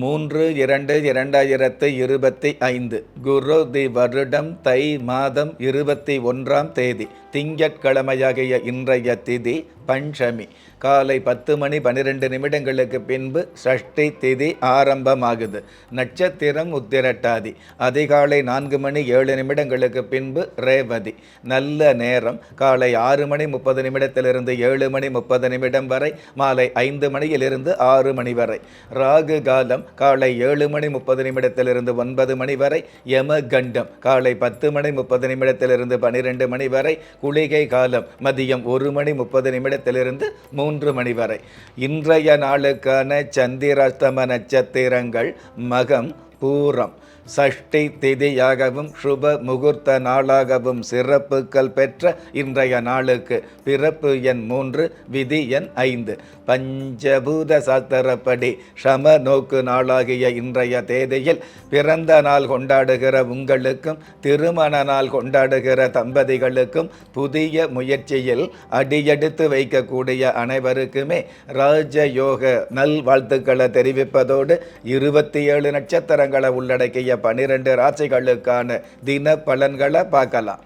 மூன்று இரண்டு இரண்டாயிரத்து இருபத்தி ஐந்து குரு தி வருடம் தை மாதம் இருபத்தி ஒன்றாம் தேதி திங்கட்கிழமையாகிய இன்றைய திதி பஞ்சமி. காலை பத்து மணி பன்னிரெண்டு நிமிடங்களுக்கு பின்பு சஷ்டி திதி ஆரம்பமாகுது. நட்சத்திரம் உத்திரட்டாதி. அதிகாலை நான்கு மணி ஏழு நிமிடங்களுக்கு பின்பு ரேவதி. நல்ல நேரம். காலை ஆறு மணி முப்பது நிமிடத்திலிருந்து ஏழு மணி முப்பது நிமிடம் வரை மாலை ஐந்து மணியிலிருந்து ஆறு மணி வரை. ராகு காலம் காலை ஏழு மணி முப்பது நிமிடத்திலிருந்து ஒன்பது மணி வரை யம கண்டம் காலை பத்து மணி முப்பது நிமிடத்திலிருந்து பனிரெண்டு மணி வரை குளிகை காலம் மதியம் ஒரு மணி முப்பது நிமிடத்திலிருந்து மூன்று மணி வரை. இன்றைய நாளுக்கான சந்திராஷ்டம நட்சத்திரங்கள் மகம் பூரம். சஷ்டி திதியாகவும் சுப முகூர்த்த நாளாகவும் சிறப்புகள் பெற்ற இன்றைய நாளுக்கு பிறப்பு எண் மூன்று விதி எண் ஐந்து. பஞ்சபூத சாஸ்திரப்படி சம நோக்கு நாளாகிய இன்றைய தேதியில் பிறந்த நாள் கொண்டாடுகிற உங்களுக்கும் திருமண நாள் கொண்டாடுகிற தம்பதிகளுக்கும் புதிய முயற்சியில் அடியெடுத்து வைக்கக்கூடிய அனைவருக்குமே ராஜயோக நல்வாழ்த்துக்களை தெரிவிப்பதோடு இருபத்தி ஏழு நட்சத்திரங்களை உள்ளடக்கிய பனிரெண்டு ராசிகளுக்கான தின பலன்களை பார்க்கலாம்.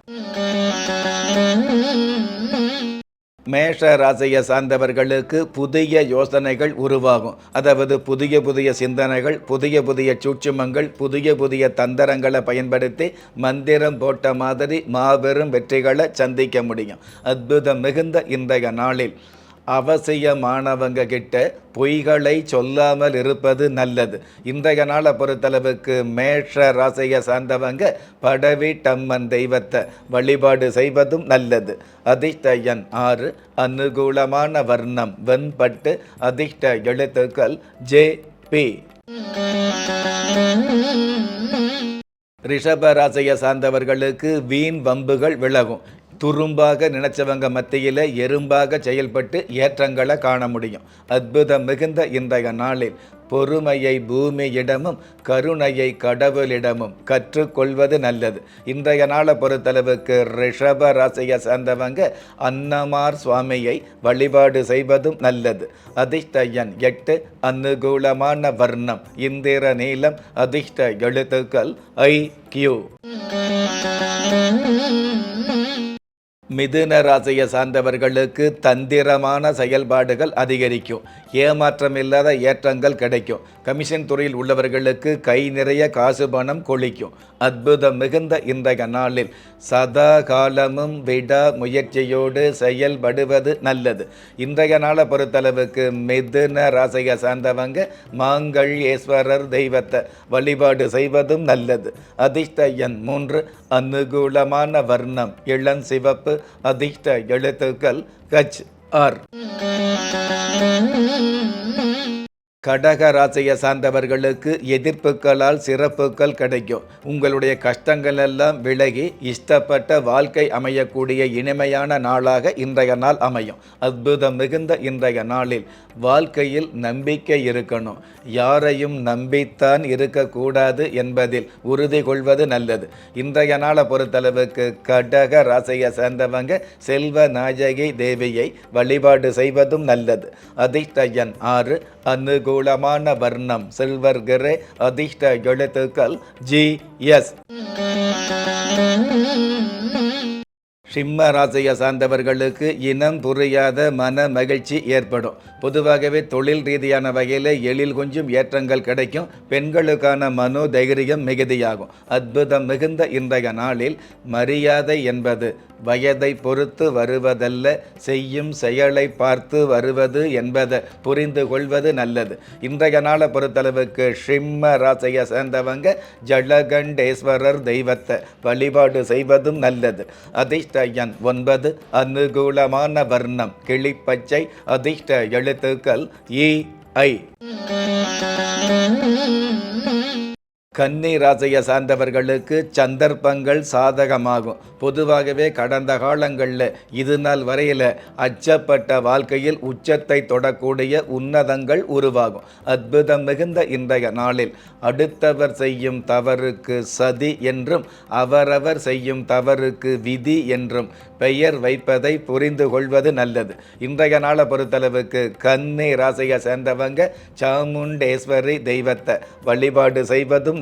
மேஷ ராசியை சார்ந்தவர்களுக்கு புதிய யோசனைகள் உருவாகும். அதாவது புதிய புதிய சிந்தனைகள் புதிய புதிய சூட்சுமங்கள் புதிய புதிய தந்திரங்களை பயன்படுத்தி மந்திரம் போட்ட மாதிரி மாபெரும் வெற்றிகளை சந்திக்க முடியும். அற்புதம் மிகுந்த இன்றைய நாளில். அவசியமானவங்க கிட்ட பொய்களை சொல்லாமல் இருப்பது நல்லது. இன்றைய நாளை பொறுத்தளவுக்கு மேஷ ராசியை சார்ந்தவங்க படவீட்டம்மன் தெய்வத்தை வழிபாடு செய்வதும் நல்லது. அதிர்ஷ்ட எண் ஆறு அனுகூலமான வர்ணம் வெண்பட்டு அதிர்ஷ்ட எழுத்துக்கள் ஜே பி. ரிஷப ராசியை சார்ந்தவர்களுக்கு வீண் வம்புகள் விலகும். துரும்பாக நினைச்சவங்க மத்தியில் எறும்பாக செயல்பட்டு ஏற்றங்களை காண முடியும். அற்புதம் மிகுந்த இன்றைய நாளில் பொறுமையை பூமியிடமும் கருணையை கடவுளிடமும் கற்றுக்கொள்வது நல்லது. இன்றைய நாளை பொறுத்தளவுக்கு ரிஷப ராசியை சார்ந்தவங்க அன்னமார் சுவாமியை வழிபாடு செய்வதும் நல்லது. அதிர்ஷ்ட எண் எட்டு அனுகூலமான வர்ணம் இந்திர நீளம் அதிர்ஷ்ட எழுத்துக்கள் ஐ கியூ. மிதுன ராசியை சார்ந்தவர்களுக்கு தந்திரமான செயல்பாடுகள் அதிகரிக்கும். ஏமாற்றம் இல்லாத ஏற்றங்கள் கிடைக்கும். கமிஷன் துறையில் உள்ளவர்களுக்கு கை நிறைய காசு பணம் கொளிக்கும் அற்புதம் மிகுந்த இன்றைய நாளில் சதா காலமும் விடா முயற்சியோடு செயல்படுவது நல்லது. இன்றைய நாளை பொறுத்தளவுக்கு மிதுன ராசியை சார்ந்தவங்க மாங்கல்யேஸ்வரர் தெய்வத்தை வழிபாடு செய்வதும் நல்லது. அதிர்ஷ்ட எண் மூன்று அனுகூலமான வர்ணம் இளம் சிவப்பு அதிர்ஷ்ட எழுத்துக்கள் கச் ஆர் கடக ராசியை சார்ந்தவர்களுக்கு எதிர்ப்புகளால் சிறப்புகள் கிடைக்கும். உங்களுடைய கஷ்டங்கள் எல்லாம் விலகி இஷ்டப்பட்ட வாழ்க்கை அமையக்கூடிய இனிமையான நாளாக இன்றைய நாள் அமையும். அற்புதம் மிகுந்த இன்றைய நாளில் வாழ்க்கையில் நம்பிக்கை இருக்கணும். யாரையும் நம்பித்தான் இருக்கக்கூடாது என்பதில் உறுதி கொள்வது நல்லது. இன்றைய நாளை பொறுத்தளவுக்கு கடக ராசியை சேர்ந்தவங்க செல்வ நாயகி தேவியை வழிபாடு செய்வதும் நல்லது. அதிர்ஷ்ட எண் ஆறு அனுகூலமான வர்ணம். சில்வர்கிறே அதிர்ஷ்ட எழுத்துக்கள் ஜி எஸ். சிம்ம ராசியை சார்ந்தவர்களுக்கு இனம் புரியாத மன மகிழ்ச்சி ஏற்படும். பொதுவாகவே தொழில் ரீதியான வகையில் எழில் கொஞ்சம் ஏற்றங்கள் கிடைக்கும். பெண்களுக்கான மனோ தைரியம் மிகுதியாகும். அற்புதம் மிகுந்த இன்றைய நாளில் மரியாதை என்பது வயதை பொறுத்து வருவதல்ல செய்யும் செயலை பார்த்து வருவது என்பதை புரிந்து கொள்வது நல்லது. இன்றைய நாளை பொறுத்தளவுக்கு ஷிம்ம ராசியை சேர்ந்தவங்க ஜலகண்டேஸ்வரர் தெய்வத்தை வழிபாடு செய்வதும் நல்லது. அதிர்ஷ்டயன் ஒன்பது அனுகூலமான வர்ணம் கிளிப்பச்சை அதிர்ஷ்ட எழுத்துக்கள் இ ஐ. கன்னி ராசியை சார்ந்தவர்களுக்கு சந்தர்ப்பங்கள் சாதகமாகும். பொதுவாகவே கடந்த காலங்களில் இது நாள் வரையில் அச்சப்பட்ட வாழ்க்கையில் உச்சத்தை தொடக்கூடிய உன்னதங்கள் உருவாகும். அற்புதம் மிகுந்த இன்றைய நாளில் அடுத்தவர் செய்யும் தவறுக்கு சதி என்றும் அவரவர் செய்யும் தவறுக்கு விதி என்றும் பெயர் வைப்பதை புரிந்து கொள்வது நல்லது. இன்றைய நாளை பொறுத்தளவுக்கு கன்னி ராசியை சேர்ந்தவங்க சாமுண்டேஸ்வரி தெய்வத்தை வழிபாடு செய்வதும்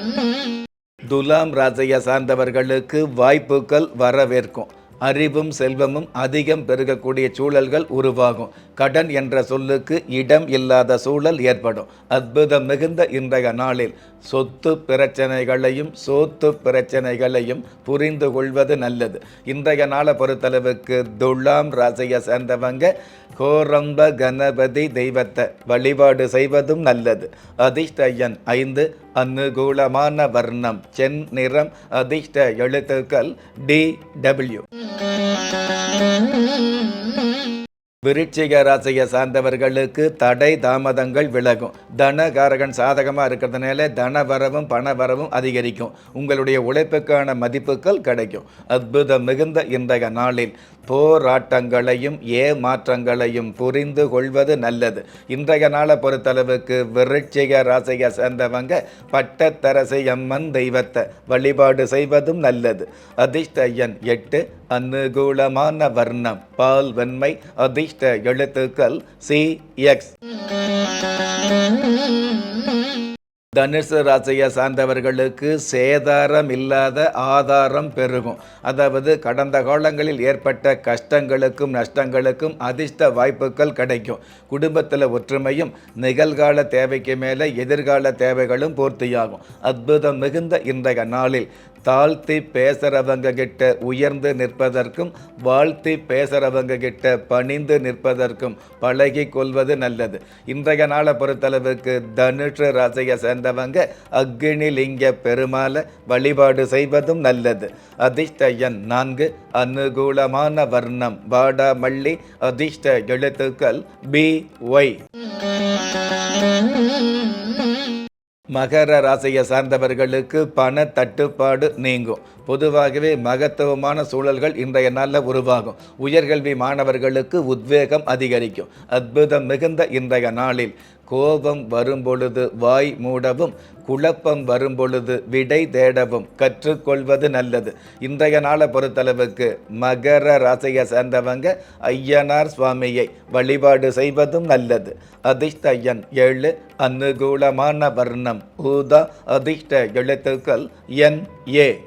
துலாம் ராசியை சார்ந்தவர்களுக்கு வாய்ப்புகள் வரவேற்கும். அறிவும் செல்வமும் அதிகம் பெருகக்கூடிய சூழல்கள் உருவாகும். கடன் என்ற சொல்லுக்கு இடம் இல்லாத சூழல் ஏற்படும். அற்புதம் மிகுந்த இன்றைய நாளில் சொத்து பிரச்சனைகளையும் சோத்து பிரச்சனைகளையும் புரிந்து கொள்வது நல்லது. இன்றைய நாளை பொறுத்தளவுக்கு துலாம் ராசியை சேர்ந்தவங்க கோரம்ப கணபதி தெய்வத்தை வழிபாடு செய்வதும் நல்லது. அதிர்ஷ்ட ஐந்து அனுகூலமான வர்ணம் சென் நிறம் அதிர்ஷ்ட எழுத்துக்கள் டி டபிள்யூ விருச்சிக ராசியை சார்ந்தவர்களுக்கு தடை தாமதங்கள் விலகும். தனகாரகன் சாதகமாக இருக்கிறதுனால தன வரவும் பண வரவும் அதிகரிக்கும். உங்களுடைய உழைப்புக்கான மதிப்புகள் கிடைக்கும். அற்புதம் மிகுந்த இன்றைய நாளில் போராட்டங்களையும் ஏமாற்றங்களையும் புரிந்து கொள்வது நல்லது. இன்றைய நாளை பொறுத்தளவுக்கு விருட்சிக ராசியை சேர்ந்தவங்க பட்டத்தரசி அம்மன் தெய்வத்தை வழிபாடு செய்வதும் நல்லது. அதிர்ஷ்ட எண் எட்டு அனுகூலமான வர்ணம் பால் வன்மை அதிர்ஷ்ட எழுத்துக்கள் சி எக்ஸ் தனுசு ராசியை சார்ந்தவர்களுக்கு சேதாரம் இல்லாத ஆதாரம் பெருகும். அதாவது கடந்த காலங்களில் ஏற்பட்ட கஷ்டங்களுக்கும் நஷ்டங்களுக்கும் அதிர்ஷ்ட வாய்ப்புகள் கிடைக்கும். குடும்பத்தில் ஒற்றுமையும் நிகழ்கால தேவைக்கு மேலே எதிர்கால தேவைகளும் பூர்த்தியாகும். அற்புதம் மிகுந்த இன்றைய நாளில் தாழ்த்தி பேசுகிறவங்க கிட்ட உயர்ந்து நிற்பதற்கும் வாழ்த்தி பேசுகிறவங்க கிட்ட பணிந்து நிற்பதற்கும் பழகி கொள்வது நல்லது. இன்றைய நாளை பொறுத்தளவுக்கு தனுஷ ராசியை சேர்ந்தவங்க அக்னி லிங்க பெருமாளை வழிபாடு செய்வதும் நல்லது. அதிர்ஷ்ட எண் நான்கு அனுகூலமான வர்ணம் வாடாமல்லி அதிர்ஷ்ட எழுத்துக்கள் பி ஒய். மகர ராசியை சார்ந்தவர்களுக்கு பண தட்டுப்பாடு நீங்கும். பொதுவாகவே மகத்துவமான சூழல்கள் இன்றைய நாளில் உருவாகும். உயர்கல்வி மாணவர்களுக்கு உத்வேகம் அதிகரிக்கும். அற்புதம் மிகுந்த இன்றைய நாளில். கோபம் வரும்பொழுது வாய் மூடவும் குழப்பம் வரும்பொழுது விடை தேடவும் கற்றுக்கொள்வது நல்லது. இன்றைய நாளை பொறுத்தளவுக்கு மகர ராசியை சேர்ந்தவங்க ஐயனார் சுவாமியை வழிபாடு செய்வதும் நல்லது. அதிர்ஷ்ட எண் ஏழு அனுகூலமான வர்ணம். ஊதா அதிர்ஷ்ட எழுத்துக்கள் என் ஏ.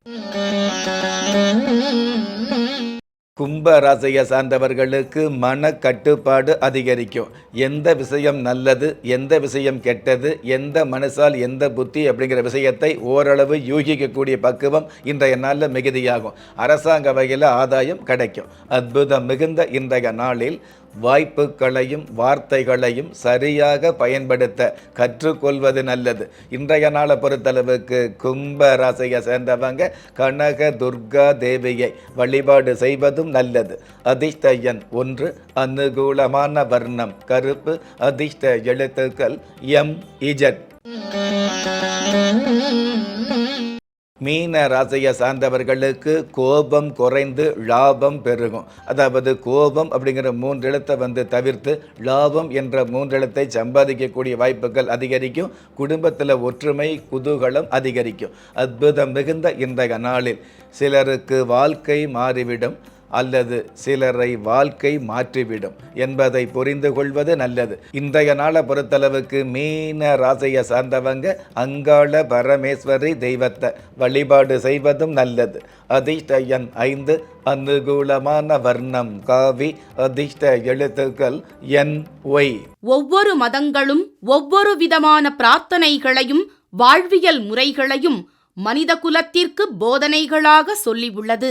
கும்ப ராசியை சார்ந்தவர்களுக்கு மன கட்டுப்பாடு அதிகரிக்கும். எந்த விஷயம் நல்லது எந்த விஷயம் கெட்டது எந்த மனசால் எந்த புத்தி அப்படிங்கிற விஷயத்தை ஓரளவு யூகிக்கக்கூடிய பக்குவம் இன்றைய நாளில் மிகுதியாகும். அரசாங்க வகையில் ஆதாயம் கிடைக்கும். அற்புதம் மிகுந்த இன்றைய நாளில் வாய்ப்புகளையும் வார்த்தைகளையும் சரியாக பயன்படுத்த கற்றுக்கொள்வது நல்லது. இன்றைய நாளை பொறுத்தளவுக்கு கும்ப ராசியை சேர்ந்தவங்க கனக துர்கா தேவியை வழிபாடு செய்வதும் நல்லது. அதிர்ஷ்ட எண் ஒன்று அனுகூலமான வர்ணம் கருப்பு அதிர்ஷ்ட எழுத்துக்கள் எம் இஜட் மீன ராசியை சார்ந்தவர்களுக்கு கோபம் குறைந்து லாபம் பெருகும். அதாவது கோபம் அப்படிங்கிற மூன்றெழுத்தை வந்து தவிர்த்து லாபம் என்ற மூன்றெழுத்தை சம்பாதிக்கக்கூடிய வாய்ப்புகள் அதிகரிக்கும். குடும்பத்தில் ஒற்றுமை குதூகலம் அதிகரிக்கும். அற்புதம் மிகுந்த இன்றைய நாளில் சிலருக்கு வாழ்க்கை மாறிவிடும். அல்லது சிலரை வாழ்க்கை மாற்றிவிடும் என்பதை புரிந்து கொள்வது நல்லது. இன்றைய நாளை பொறுத்தளவுக்கு மீன ராசியை சார்ந்தவங்க அங்காள பரமேஸ்வரி தெய்வத்தை வழிபாடு செய்வதும் நல்லது. அதிர்ஷ்ட எண் ஐந்து அனுகூலமான வர்ணம் காவி அதிர்ஷ்ட எழுத்துக்கள் என் ஒய். ஒவ்வொரு மதங்களும் ஒவ்வொரு விதமான பிரார்த்தனைகளையும் வாழ்வியல் முறைகளையும் மனித குலத்திற்கு போதனைகளாக சொல்லியுள்ளது.